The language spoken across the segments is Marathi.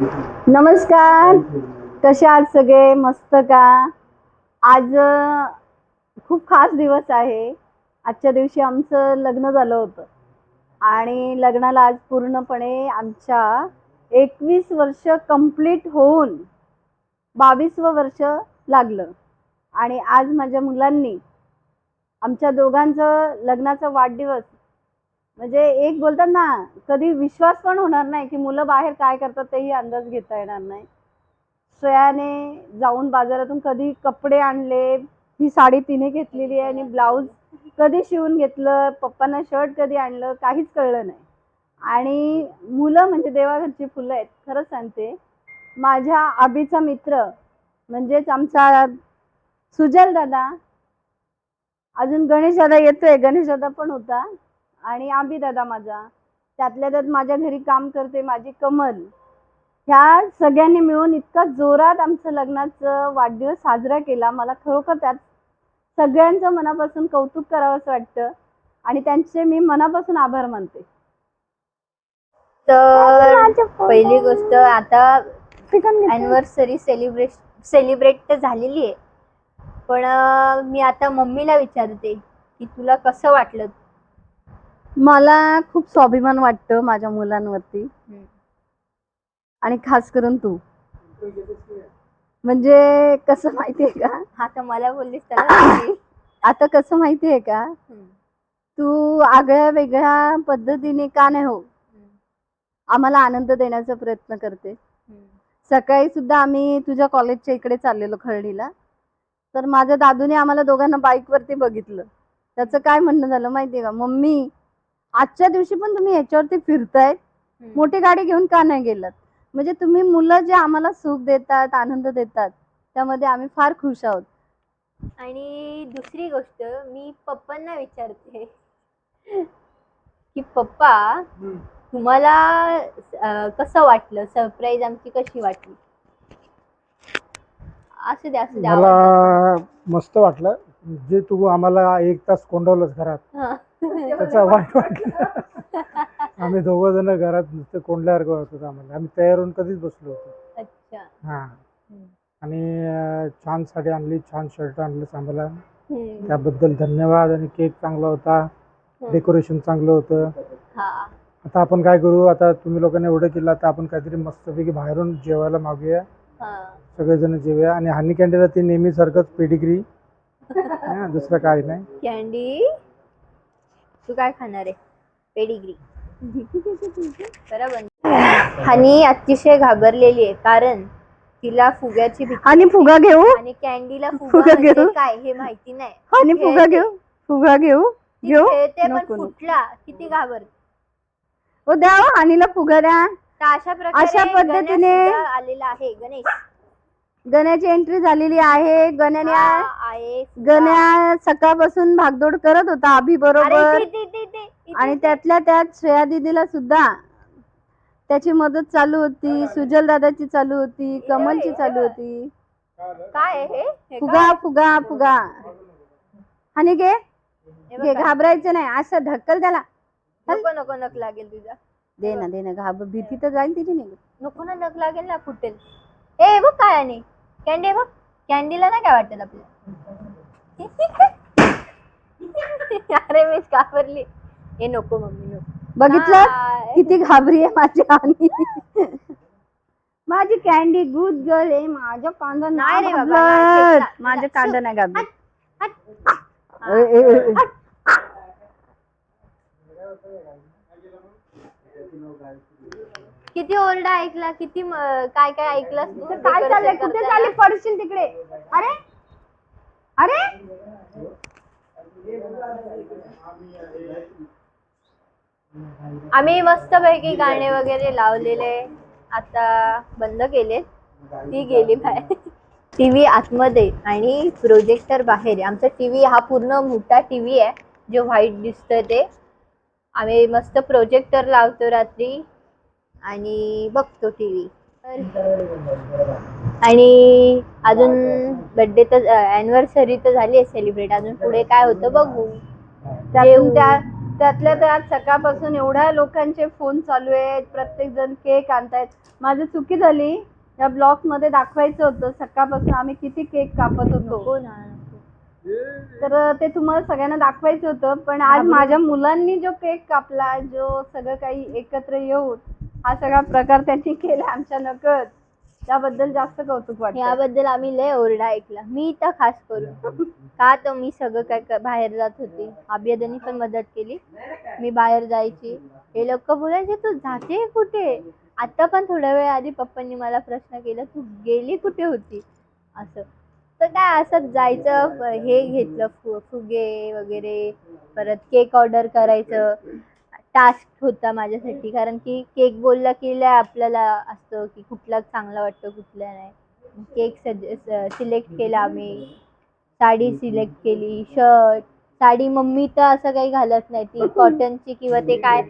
नमस्कार. कसे आहात सगळे? मस्त का? आज खूप खास दिवस आहे. आजच्या दिवशी आमचं लग्न झालं होतं. आणि लग्नाला आज पूर्णपणे आमच्या एकवीस वर्ष कंप्लीट होऊन बावीसवं वर्ष लागलं. आणि आज माझ्या मुलांनी आमच्या दोघांचं लग्नाचा वाढदिवस म्हणजे एक बोलतात ना कधी विश्वास पण होणार नाही की मुलं बाहेर काय करतात तेही अंदाज घेता येणार नाही. श्रेयाने जाऊन बाजारातून कधी कपडे आणले ही साडी तिने घेतलेली आहे आणि ब्लाऊज कधी शिवून घेतलं पप्पांना शर्ट कधी आणलं काहीच कळलं नाही. आणि मुलं म्हणजे देवाघरची फुलं आहेत खरंच सांगते. माझ्या आबीचा मित्र म्हणजेच आमचा सुजल दादा अजून गणेश दादा येतोय गणेश दादा पण होता. आणि आंबी दादा माझा. त्यातल्या त्यात माझ्या घरी काम करते माझी कमल. ह्या सगळ्यांनी मिळून इतका जोरात आमचं लग्नाचं वाढदिवस साजरा केला. मला खरोखर त्यात सगळ्यांचं मनापासून कौतुक करावंसं वाटतं. आणि त्यांचे मी मनापासून आभार मानते. तर पहिली गोष्ट आता अॅनिव्हर्सरी सेलिब्रेट सेलिब्रेट तर झालेली आहे. पण मी आता मम्मीला विचारते की तुला कसं वाटलं? मला खूप स्वाभिमान वाटतं माझ्या मुलांवरती. आणि खास करून तू. म्हणजे कसं माहितीये का? तर मला बोललीस त्याला. आता कसं माहितीये का. तू आगळ्या वेगळ्या पद्धतीने का नाही हो? आम्हाला आनंद देण्याचा प्रयत्न करते. सकाळी सुद्धा आम्ही तुझ्या कॉलेजच्या इकडे चाललेलो खर्डीला तर माझ्या दादूने आम्हाला दोघांना बाईकवरती बघितलं. त्याचं काय म्हणणं झालं माहितीये का? मम्मी आजच्या दिवशी पण तुम्ही ह्याच्यावरती फिरतायत. मोठी गाडी घेऊन का नाही गेलात? म्हणजे तुम्ही मुलं जे आम्हाला सुख देतात आनंद देतात त्यामध्ये आम्ही फार खुश आहोत. आणि दुसरी गोष्ट मी पप्पांना विचारते. की पप्पा तुम्हाला अं, कसं वाटलं? सरप्राईज आमची कशी वाटली? असू द्या असू द्या मला मस्त वाटलं. जे तू आम्हाला एक तास कोंडवलंस घरात. हा. त्याचा वाईट वाटलं. आम्ही दोघं जण घरात नुसतं कोंडल्यासारखं वाटत होतं आम्हाला. आम्ही तयार होऊन कधीच बसलो होतो. अच्छा. हा. आणि छान साडी आणली छान शर्ट आणलं आम्हाला. त्याबद्दल धन्यवाद आणि केक चांगला होता. डेकोरेशन चांगलं होतं. हा. आता आपण काय करू? आता तुम्ही लोकांनी एवढं केलं आता आपण काहीतरी मस्तपैकी बाहेरून जेवायला मागूया. सगळेजण जेवूया. आणि हनी कॅन्टीला ती नेहमीसारखंच पेडिग्री. दुसरं काही नाही. कॅन्डी? तू काय खाणार आहे? पेडिग्री. बरोबर हनी अतिशय घाबरलेली आहे कारण तिला फुग्याची भीती आणि फुगा घेऊ? आणि कॅन्डीला फुगा फुगा म्हणजे घेऊ? काय हे माहिती नाही. आणि फुगा खेळते. घेऊ? फुगा घेऊ? ती घेऊ? खेळते पण नको, नको. फुटला. किती घाबर ओ द्या हो, हानीला फुगा द्या. तर अशा प्रकारे अशा गणेश पद्धतीने- सुद्धा आलेला आहे. गणेश गण्याची एंट्री झालेली आहे. गण्याने आहे. गण्या सकाळपासून भागदौड करत होता अभि बरोबर. आणि त्यातल्या त्यात श्रेया दिदीला सुद्धा त्याची मदत चालू होती सुजल दादाची चालू होती कमलची चालू होती. काय हे? फुगा? फुगा फुगा. आणि घे. घे बघा. घाबरायचं नाही. असं ढक्कल त्याला. नको नको नक लागेल तुझा. दे ना दे ना घाबर भीती तर जाईल तिची नाही नको ना नक लागेल ना फुटेल. ए बघ काय आणि. कॅन्डी बघ. कॅन्डीला नाही काय वाटेल आपल्याला? अरे मी घाबरली. हे नको मम्मी नको. बघितलं? किती घाबरी आहे माझी आणि. माझी कॅन्डी गुड गर्ल आहे. माझ्या कांदा नाही रे बाबा, नाही, घाबरत. कांदा नाही घाबरत. हट. ए, ए, ए, ए. किती ओरडा ऐकला किती म- काय काय ऐकलास तू काय चाललंय कुठे चालली पडशील तिकडे. अरे? अरे? आम्ही मस्त पैकी गाणे वगैरे लावलेले. आता बंद केले ती गेली बाहेर. टीव्ही आतमध्ये आणि प्रोजेक्टर बाहेर आमचा टीव्ही हा पूर्ण मोठा टीव्ही आहे. जो व्हाईट दिसतोय ते. आम्ही मस्त प्रोजेक्टर लावतो रात्री. आणि बघतो टीव्ही आणि अजून बर्थडे तर अॅनिव्हर्सरी तर झाली आहे सेलिब्रेट अजून पुढे काय होतं बघू. त्यातून त्या त्यातल्या त्यात सकाळपासून एवढ्या लोकांचे फोन चालू आहेत. प्रत्येक जण केक आणतायत. माझी चुकी झाली. या ब्लॉगमध्ये दाखवायचं होतं. सकाळपासून आम्ही किती केक कापत होतो. नको. तर ते तुम्हाला सगळ्यांना दाखवायचं होतं. पण आज माझ्या मुलांनी जो केक कापला जो सगळं काही एकत्र येऊन हा सगळा प्रकार त्यांनी केला आमच्या नकळत त्याबद्दल जास्त कौतुक वाटतं. याबद्दल आम्ही लय ओरडा ऐकला. मी तर खास करून. का तर मी सगळं काय बाहेर जात होती. अभियदानी पण मदत केली. मी बाहेर जायची. हे लोक बोलायचे तू जाते कुठे? आता पण थोड्या वेळ आधी पप्पांनी मला प्रश्न केला तू गेली कुठे होती? असं. तर काय असं जायचं हे घेतलं फु फुगे वगैरे. परत केक ऑर्डर करायचं. टास्क होता माझ्यासाठी. कारण की केक बोलला की लय आपल्याला असतं की कुठला चांगला वाटतो कुठला नाही. केक सज सिलेक्ट केला आम्ही. साडी सिलेक्ट केली शर्ट साडी मम्मी तर असं काही घालत नाही. ती कॉटनची किंवा ते काय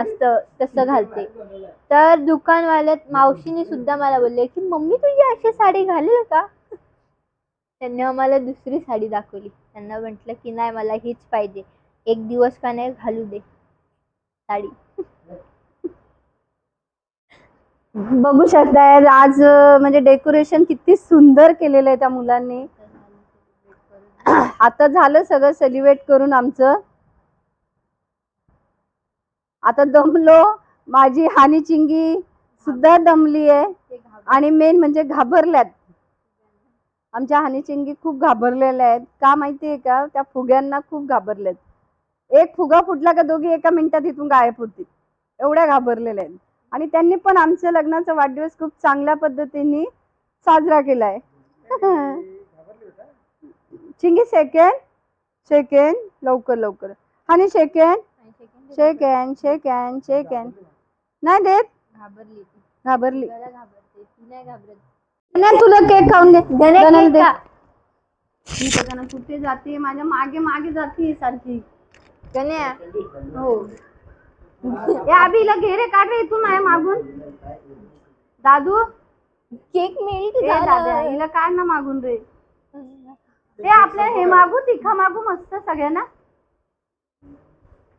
असतं तसं घालते. तर दुकानवाल्यात मावशीने सुद्धा मला बोलले की मम्मी तुझी अशी साडी घालेल का? त्यांनी मला दुसरी साडी दाखवली. त्यांना म्हटलं की नाही मला हीच पाहिजे. एक दिवस का नाही घालू दे. साडी. बघू शकताय आज म्हणजे डेकोरेशन किती सुंदर केलेलं आहे त्या मुलांनी. आता झालं सगळं सेलिब्रेट करून आमचं. आता दमलो माझी हानी चिंगी सुद्धा दमली आहे. आणि मेन म्हणजे घाबरल्यात. आमच्या हानी चिंगी खूप घाबरलेल्या आहेत. का माहितीये का? त्या फुग्यांना खूप घाबरल्यात एक फुगा फुटला का दोघी एका मिनिटात इथून गायब होतील. एवढ्या घाबरलेल्या आहेत. आणि त्यांनी पण आमच्या लग्नाचा वाढदिवस खूप चांगल्या पद्धतीने साजरा केलाय. चिंगी सेकंड सेकंड लवकर लवकर. आणि सेकंड सेकंड सेकंड सेकंड नाही देत? घाबरली. घाबरली. नाही नाही तुला केक खाऊन दे. मी गण्या कुठे जाते? माझ्या मागे मागे जाते सारखी. गण्या हो. ए अभिला घे रे काढ रे इथून आहे मागून. दादू? केक मेल्ट ए दादा हिला काढ ना मागून रे. ते आपल्या हे मागू तिखा मागू मस्त सगळ्यांना.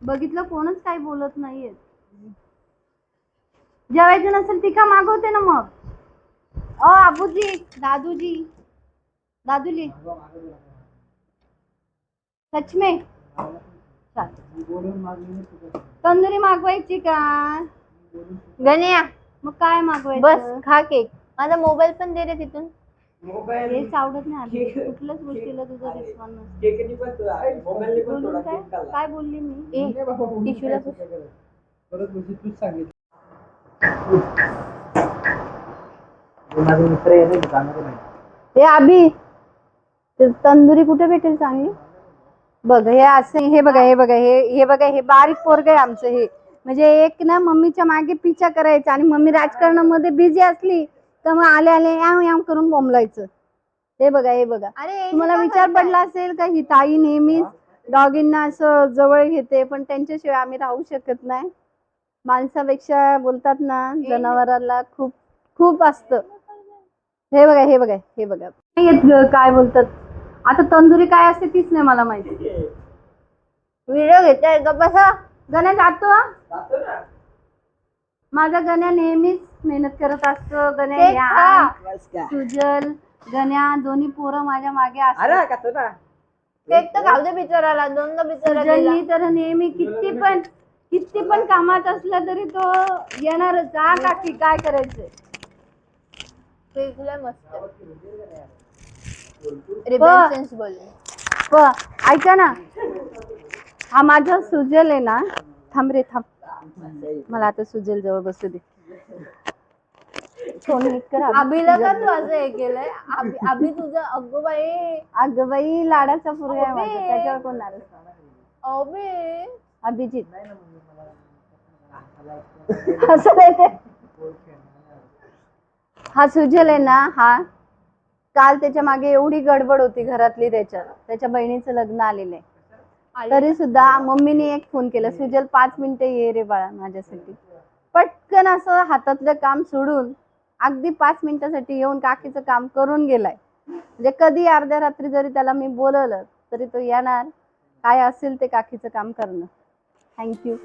बघितलं कोणच काही बोलत नाहीये. जेवायचं नसेल तिखा मागवते ना मग. ओ आबूजी दादूजी दादूजी सच में चल. तंदुरी मागवायची का? गण्या मग काय बस मागवायचं खा केक. माझा मोबाईल पण दे रे तिथून. हेच आवडत नाही. कुठल्याच गोष्टीला तुझा रिस्पॉन्स नसतो. काय? काय बोलली मी? ए टिशूला पुस. हे अभि ते तंदुरी कुठे भेटेल चांगली बघ हे असं हे बघा हे बघा हे हे बघा हे बारीक पोरग आहे आमचं हे. म्हणजे एक ना मम्मीच्या मागे पिछा करायचा आणि मम्मी राजकारणामध्ये बिझी असली तर मग आले आले याव याव करून बोंबलायचं. हे बघा हे बघा. अरे तुम्हाला विचार? पडला असेल का? ही ताई नेहमीच डॉगींना असं जवळ घेते पण त्यांच्याशिवाय आम्ही राहू शकत नाही. माणसापेक्षा बोलतात ना जनावराला खूप खूप असतं. हे बघा हे बघा हे बघा. काय बोलतात? आता तंदुरी काय असते तीच नाही मला माहिती. व्हिडिओ घेताय का बसा. गण्या जातो माझा गण्या नेहमीच मेहनत करत असतो. गण्या या. सुजल गण्या दोन्ही पोरं माझ्या मागे असतात. केक तर बिचाराला दोनदा तर नेहमी किती पण किती पण कामात असला तरी तो येणारच. जा काकी काय करायचंय? मस्त. रिबन ऐका ना. हा माझा सुजल आहे ना. थांब रे थांब. मला आता सुजल जवळ बसू दे. अभिला का तू असं हे केलंय? अभि अभि तुझं अगो बाई. अगं बाई लाडाचा पोरगा आहे माझा. अबे. त्याच्यावर कोण नाराज? नाही. अबे अभिजित. असं नाही ते. हा सुजल आहे ना हा. काल त्याच्यामागे एवढी गडबड होती घरातली त्याच्या त्याच्या बहिणीचं लग्न आलेलं आहे. तरी सुद्धा मम्मीने एक फोन केला सुजल पाच मिनिटं ये रे बाळा माझ्यासाठी. पटकन असं हातातलं काम सोडून अगदी पाच मिनिटासाठी येऊन काकीचं काम करून गेलाय. म्हणजे कधी अर्ध्या रात्री जरी त्याला मी बोलवलं तरी तो येणार. काय असेल ते काकीचं काम करणं. थँक्यू